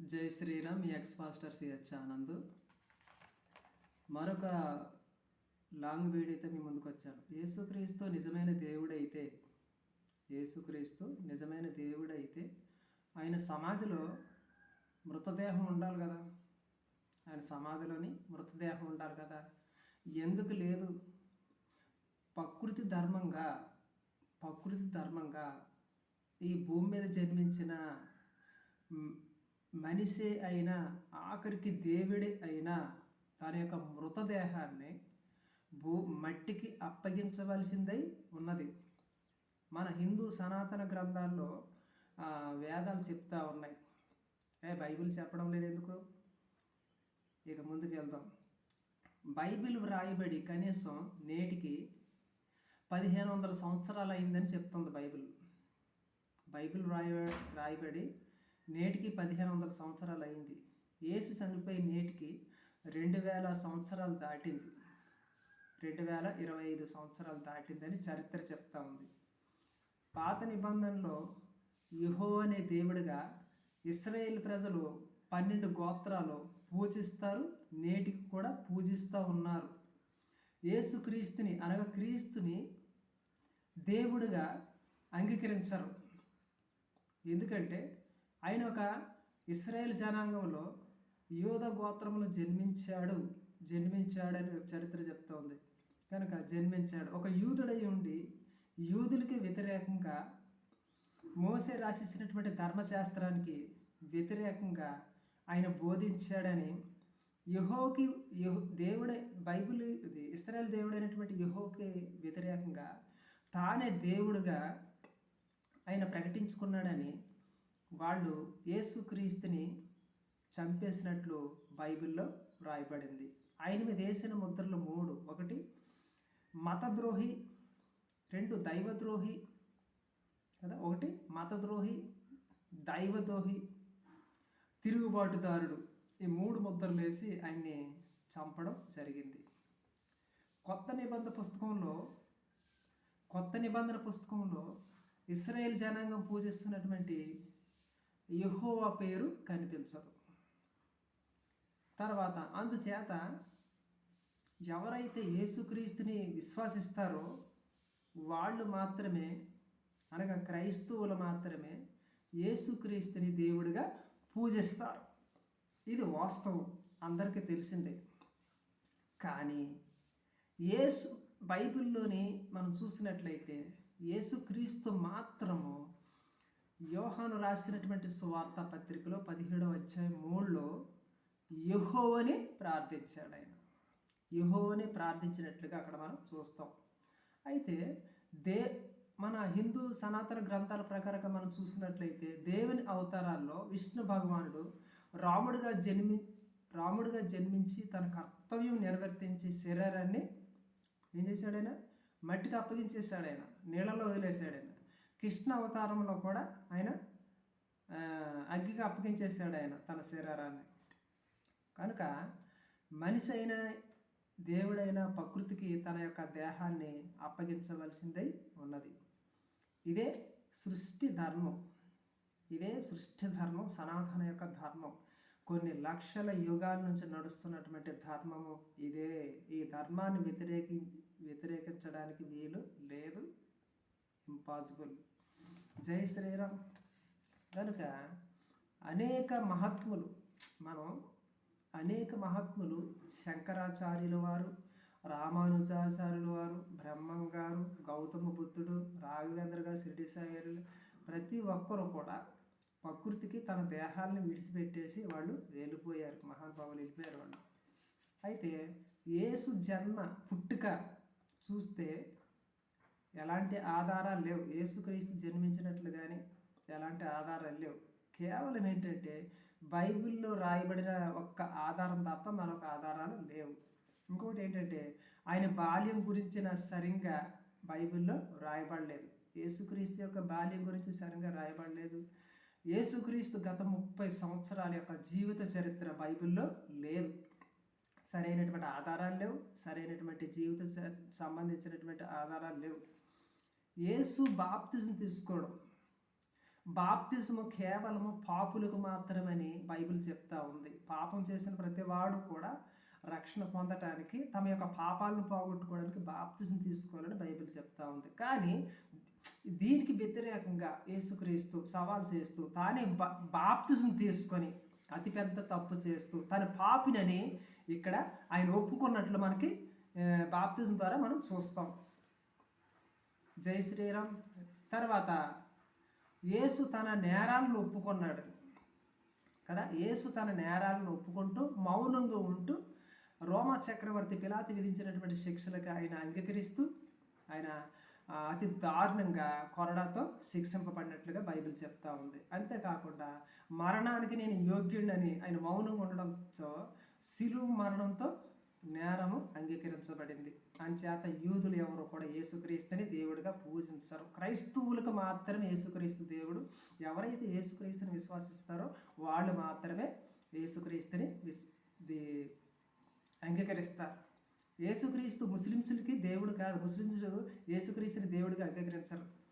జై శ్రీరామ్ మీ ex pastor CH Anand మరొక లాంగ్ వీడియోతో మీ ముందుకు వచ్చాను. యేసుక్రీస్తు నిజమైన దేవుడైతే యేసుక్రీస్తు నిజమైన దేవుడైతే ఆయన సమాధిలో మృతదేహం ఉండాలి కదా? ఆయన సమాధిలోని మృతదేహం ఉండాలి కదా? ఎందుకు లేదు? ప్రకృతి ధర్మంగా ప్రకృతి ధర్మంగా ఈ భూమి మీద జన్మించిన మనిషి అయినా ఆఖరికి దేవుడి అయినా తన యొక్క మృతదేహాన్ని భూ మట్టికి అప్పగించవలసిందై ఉన్నది. మన హిందూ సనాతన గ్రంథాల్లో వేదాలు చెప్తా ఉన్నాయి. ఏ బైబిల్ చెప్పడం లేదు ఎందుకు ఇక ముందుకు వెళ్దాం. బైబిల్ వ్రాయబడి కనీసం నేటికి పదిహేను వందల సంవత్సరాలు అయిందని చెప్తుంది బైబిల్. బైబిల్ రాయ రాయబడి నేటికి పదిహేను వందల సంవత్సరాలు అయింది ఏసు చనిపోయి నేటికి రెండు వేల సంవత్సరాలు దాటింది. రెండు వేల ఇరవై ఐదు సంవత్సరాలు దాటిందని చరిత్ర చెప్తా ఉంది. పాత నిబంధనలో యుహో అనే దేవుడిగా ఇస్రాయేల్ ప్రజలు పన్నెండు గోత్రాలు పూజిస్తారు నేటికి కూడా పూజిస్తూ ఉన్నారు. యేసుక్రీస్తుని అనగా క్రీస్తుని దేవుడిగా అంగీకరించరు. ఎందుకంటే ఆయన ఒక ఇస్రాయేల్ జనాంగంలో యోధ గోత్రములు జన్మించాడు జన్మించాడని చరిత్ర చెప్తా ఉంది. కనుక జన్మించాడు. ఒక యూదుడై ఉండి యూదులకి వ్యతిరేకంగా మోసే రాసిచ్చినటువంటి ధర్మశాస్త్రానికి వ్యతిరేకంగా ఆయన బోధించాడని యహోకి దేవుడే బైబిల్ ఇది ఇస్రాయల్ దేవుడైనటువంటి యహోకి వ్యతిరేకంగా తానే దేవుడుగా ఆయన ప్రకటించుకున్నాడని వాళ్ళు యేసుక్రీస్తుని చంపేసినట్లు బైబిల్లో వ్రాయబడింది. ఆయన మీద వేసిన ముద్రలు మూడు. ఒకటి మతద్రోహి. రెండు దైవద్రోహి. కదా? ఒకటి మతద్రోహి దైవద్రోహి తిరుగుబాటుదారుడు. ఈ మూడు ముద్రలు వేసి ఆయన్ని చంపడం జరిగింది. కొత్త నిబంధన పుస్తకంలో కొత్త నిబంధన పుస్తకంలో ఇస్రాయేల్ జనాంగం పూజిస్తున్నటువంటి యహోవా పేరు కనిపించదు. తర్వాత అందుచేత ఎవరైతే యేసుక్రీస్తుని విశ్వసిస్తారో వాళ్ళు మాత్రమే అనగా క్రైస్తవులు మాత్రమే యేసుక్రీస్తుని దేవుడిగా పూజిస్తారు. ఇది వాస్తవం. అందరికీ తెలిసిందే. కానీ యేసు బైబిల్లోని మనం చూసినట్లయితే యేసుక్రీస్తు మాత్రము యోహాను రాసినటువంటి సువార్త పత్రికలో పదిహేడవ అధ్యాయం మూడులో యహోవని ప్రార్థించాడు ఆయన. యహోవని ప్రార్థించినట్లుగా అక్కడ మనం చూస్తాం. అయితే దే మన హిందూ సనాతన గ్రంథాల ప్రకారంగా మనం చూసినట్లయితే దేవుని అవతారాల్లో విష్ణు భగవానుడు రాముడిగా జన్మి రాముడిగా జన్మించి తన కర్తవ్యం నెరవేర్తించే శరీరాన్ని ఏం చేశాడైనా మట్టికి అప్పగించేశాడు ఆయన. నీళ్ళలో వదిలేశాడు ఆయన. కృష్ణ అవతారంలో కూడా ఆయన అగ్గిగా అగ్గికి అప్పగించేశాడు ఆయన తన శరీరాన్ని. కనుక మనిషి అయిన దేవుడైన ప్రకృతికి తన యొక్క దేహాన్ని అప్పగించవలసిందై ఉన్నది. ఇదే సృష్టి ధర్మం. ఇదే సృష్టి ధర్మం సనాతన యొక్క ధర్మం. కొన్ని లక్షల యుగాల నుంచి నడుస్తున్నటువంటి ధర్మము ఇదే. ఈ ధర్మాన్ని వ్యతిరేకి వ్యతిరేకించడానికి వీలు లేదు. ఇంపాసిబుల్ జై శ్రీరామ్. కనుక అనేక మహాత్ములు మనం అనేక మహాత్ములు శంకరాచార్యుల వారు రామానుజాచార్యుల వారు బ్రహ్మం గారు గౌతమ బుద్ధుడు రాఘవేంద్ర గారు షిరిడి సాగర్లు ప్రతి ఒక్కరు కూడా ప్రకృతికి తన దేహాలను విడిచిపెట్టేసి వాళ్ళు వెళ్ళిపోయారు మహానుభావులు వెళ్ళిపోయారు వాళ్ళు. అయితే యేసు జన్మ పుట్టుక చూస్తే ఎలాంటి ఆధారాలు లేవు. యేసుక్రీస్తు జన్మించినట్లు కానీ ఎలాంటి ఆధారాలు లేవు. కేవలం ఏంటంటే బైబిల్లో రాయబడిన ఒక్క ఆధారం తప్ప మరొక ఆధారాలు లేవు. ఇంకొకటి ఏంటంటే ఆయన బాల్యం గురించిన సరిగ్గా బైబిల్లో రాయబడలేదు. యేసుక్రీస్తు యొక్క బాల్యం గురించి సరిగ్గా రాయబడలేదు. యేసుక్రీస్తు గత ముప్పై సంవత్సరాల యొక్క జీవిత చరిత్ర బైబిల్లో లేదు. సరైనటువంటి ఆధారాలు లేవు. సరైనటువంటి జీవిత సంబంధించినటువంటి ఆధారాలు లేవు. యేసు బాప్తిజం తీసుకోవడం. బాప్తిజము కేవలము పాపులకు మాత్రమని బైబిల్ చెప్తా ఉంది. పాపం చేసిన ప్రతి వాడు కూడా రక్షణ పొందటానికి తమ యొక్క పాపాలను పోగొట్టుకోవడానికి బాప్తిజం తీసుకోవాలని బైబిల్ చెప్తా ఉంది. కానీ దీనికి వ్యతిరేకంగా యేసుక్రీస్తు సవాల్ చేస్తూ తానే బా బాప్తిజం తీసుకొని అతిపెద్ద తప్పు చేస్తూ తన పాపినని ఇక్కడ ఆయన ఒప్పుకున్నట్లు మనకి బాప్తిజం ద్వారా మనం చూస్తాం. జై శ్రీరామ్. తర్వాత యేసు తన నేరాలను ఒప్పుకున్నాడు. కదా? యేసు తన నేరాలను ఒప్పుకుంటూ మౌనంగా ఉంటూ రోమా చక్రవర్తి పిలాతి విధించినటువంటి శిక్షలకు ఆయన అంగీకరిస్తూ ఆయన అతి దారుణంగా కొరడాతో శిక్షింపబడినట్లుగా బైబిల్ చెప్తా ఉంది. అంతేకాకుండా మరణానికి నేను యోగ్యుడని ఆయన మౌనంగా ఉండడంతో శిలువు మరణంతో నేరము అంగీకరించబడింది. అంచేత యూదులు ఎవరు కూడా యేసుక్రీస్తుని దేవుడిగా పూజించరు. క్రైస్తవులకు మాత్రమే యేసుక్రీస్తు దేవుడు. ఎవరైతే యేసుక్రీస్తుని విశ్వసిస్తారో వాళ్ళు మాత్రమే యేసుక్రీస్తుని విస్ అంగీకరిస్తారు. యేసుక్రీస్తు ముస్లింస్లకి దేవుడు కాదు ముస్లింస్ యేసుక్రీస్తుని దేవుడిగా అంగీకరించరు.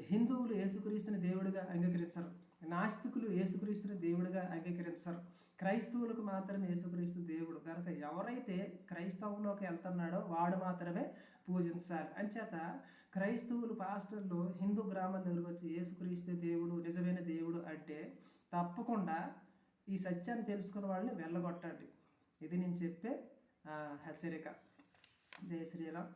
హిందువులు యేసుక్రీస్తుని దేవుడిగా అంగీకరించరు. నాస్తికులు యేసుక్రీస్తుని దేవుడిగా అంగీకరించరు. క్రైస్తవులకు మాత్రమే యేసుక్రీస్తు దేవుడు. కనుక ఎవరైతే క్రైస్తవంలోకి వెళ్తున్నాడో వాడు మాత్రమే పూజించాలి. అంచేత క్రైస్తవులు పాస్టర్లు హిందూ గ్రామాల దగ్గరకు వచ్చి యేసుక్రీస్తు దేవుడు నిజమైన దేవుడు అంటే తప్పకుండా ఈ సత్యాన్ని తెలుసుకున్న వాళ్ళని వెళ్ళగొట్టండి. ఇది నేను చెప్పే హెచ్చరిక. జయ శ్రీరామ్.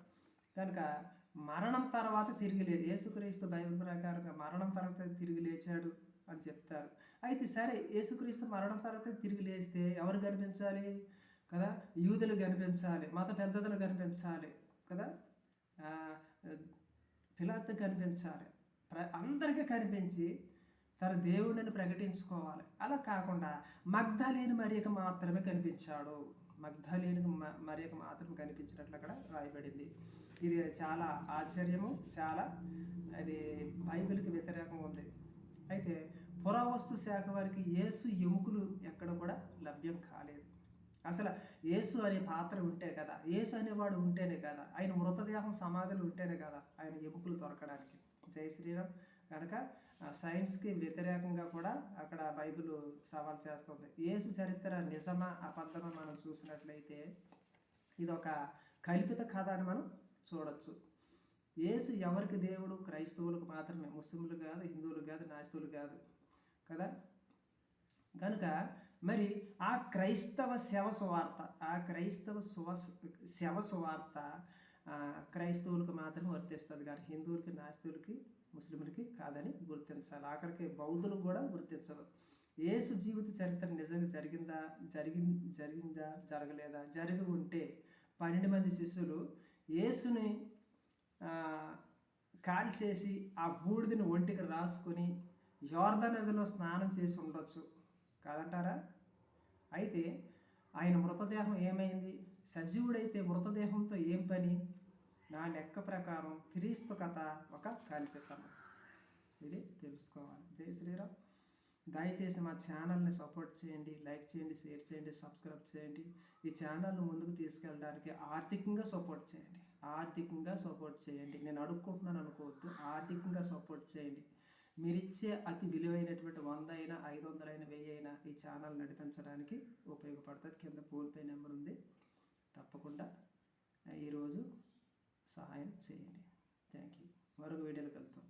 కనుక మరణం తర్వాత తిరిగి లేదు యేసుక్రీస్తు బైబిల్ ప్రకారంగా మరణం తర్వాత తిరిగి లేచాడు అని చెప్తారు. అయితే సరే యేసుక్రీస్తు మరణం తర్వాత తిరిగి లేస్తే ఎవరు కనిపించాలి? కదా యూదులు కనిపించాలి మత పెద్దలు కనిపించాలి కదా? పిలాత్ కనిపించాలి. ప్ర అందరికీ కనిపించి తన దేవుడిని ప్రకటించుకోవాలి. అలా కాకుండా మగ్ధలేని మరియకు మాత్రమే కనిపించాడు. మగ్ధలేని మరియకు మాత్రం కనిపించినట్లు అక్కడ రాయబడింది. ఇది చాలా ఆశ్చర్యము చాలా అది బైబిల్కి వ్యతిరేకం ఉంది. అయితే పురావస్తు శాఖ వారికి యేసు ఎముకలు ఎక్కడ కూడా లభ్యం కాలేదు. అసలు యేసు అనే పాత్ర ఉంటే కదా యేసు అనేవాడు ఉంటేనే కదా ఆయన మృతదేహం సమాధులు ఉంటేనే కదా ఆయన ఎముకలు దొరకడానికి. జై శ్రీరామ్. కనుక సైన్స్కి వ్యతిరేకంగా కూడా అక్కడ బైబిల్ సవాల్ చేస్తుంది. యేసు చరిత్ర నిజమా అబద్ధమా మనం చూసినట్లయితే ఇది ఒక కల్పిత కథ అని మనం చూడొచ్చు. యేసు ఎవరికి దేవుడు? క్రైస్తవులకు మాత్రమే. ముస్లింలు కాదు హిందువులు కాదు నాస్తువులు కాదు కదా? కనుక మరి ఆ క్రైస్తవ శవ సువార్త ఆ క్రైస్తవ సువ శవ సువార్త క్రైస్తవులకు మాత్రమే వర్తిస్తుంది కానీ హిందువులకి నాస్తువులకి ముస్లింలకి కాదని గుర్తించాలి. ఆఖరికి బౌద్ధులు కూడా గుర్తించరు. ఏసు జీవిత చరిత్ర నిజంగా జరిగిందా జరిగి జరిగిందా జరగలేదా? జరిగి ఉంటే పన్నెండు మంది శిష్యులు యేసుని కాల్ చేసి ఆ బూడిదని ఒంటికి రాసుకొని యోర్ధ నదిలో స్నానం చేసి ఉండొచ్చు. కాదంటారా? అయితే ఆయన మృతదేహం ఏమైంది? సజీవుడైతే మృతదేహంతో ఏం పని? నా లెక్క ప్రకారం క్రీస్తు కథ ఒక కల్పితం. ఇది తెలుసుకోవాలి. జై శ్రీరామ్. దయచేసి మా ఛానల్ని సపోర్ట్ చేయండి లైక్ చేయండి షేర్ చేయండి సబ్స్క్రైబ్ చేయండి. ఈ ఛానల్ని ముందుకు తీసుకెళ్ళడానికి ఆర్థికంగా సపోర్ట్ చేయండి. ఆర్థికంగా సపోర్ట్ చేయండి. నేను అడుక్కుంటున్నాను అనుకోవద్దు. ఆర్థికంగా సపోర్ట్ చేయండి. మీరిచ్చే అతి విలువైనటువంటి వంద అయినా ఐదు వందలైన వెయ్యి అయినా ఈ ఛానల్ నడిపించడానికి ఉపయోగపడుతుంది. కింద ఫోన్పే నెంబర్ ఉంది. తప్పకుండా ఈరోజు సహాయం చేయండి. థ్యాంక్ యూ మరొక వీడియోలో కలుద్దాం.